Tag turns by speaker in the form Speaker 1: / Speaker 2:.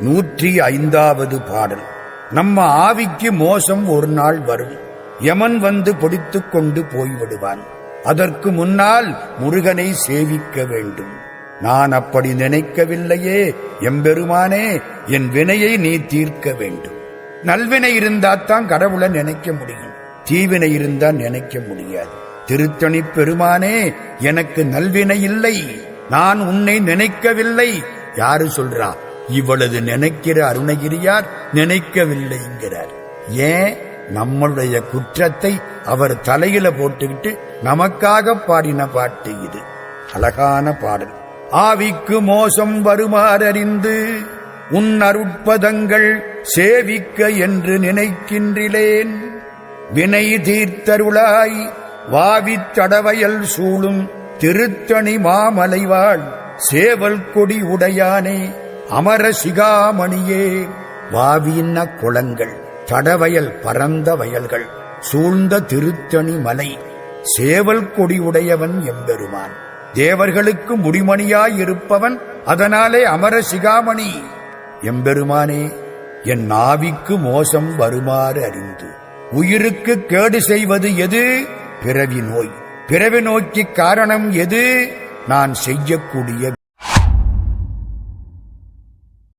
Speaker 1: நூற்றி ஐந்தாவது பாடல். நம்ம ஆவிக்கு மோசம் ஒரு நாள் வரும். யமன் வந்து பிடித்துக் கொண்டு போய்விடுவான். அதற்கு முன்னால் முருகனை சேவிக்க வேண்டும். நான் அப்படி நினைக்கவில்லையே எம்பெருமானே என் வினையை நீ தீர்க்க வேண்டும். நல்வினை இருந்தாத்தான் கடவுளை நினைக்க முடியும். தீவினை இருந்தா நினைக்க முடியாது. திருத்தணி பெருமானே எனக்கு நல்வினை இல்லை. நான் உன்னை நினைக்கவில்லை. யாரு சொல்றா? இவளது நினைக்கிற அருணகிரியார் நினைக்கவில்லைங்கிறார். ஏன்? நம்மளுடைய குற்றத்தை அவர் தலையில போட்டுக்கிட்டு நமக்காக பாடின பாட்டு இது. அழகான பாடல். ஆவிக்கு மோசம் வருமாறறிந்து உன் அருட்பதங்கள் சேவிக்க என்று நினைக்கின்றிலேன். வினை தீர்த்தருளாய் வாவித் தடவையல் சூழும் திருத்தணி மாமலைவாள் சேவல் கொடி உடையானே. அமர சிகாமணியே வாவின குளங்கள் தடவயல் பரந்த வயல்கள் சூழ்ந்த திருத்தணி மலை சேவல் கொடியுடையவன் எம்பெருமான். தேவர்களுக்கு முடிமணியாயிருப்பவன் அதனாலே அமர சிகாமணி. எம்பெருமானே என் நாவிக்கு மோசம் வருமாறு அறிந்து உயிருக்கு கேடு செய்வது எது? பிறவி நோய். பிறவி நோய்க்கு காரணம் எது? நான் செய்யக்கூடிய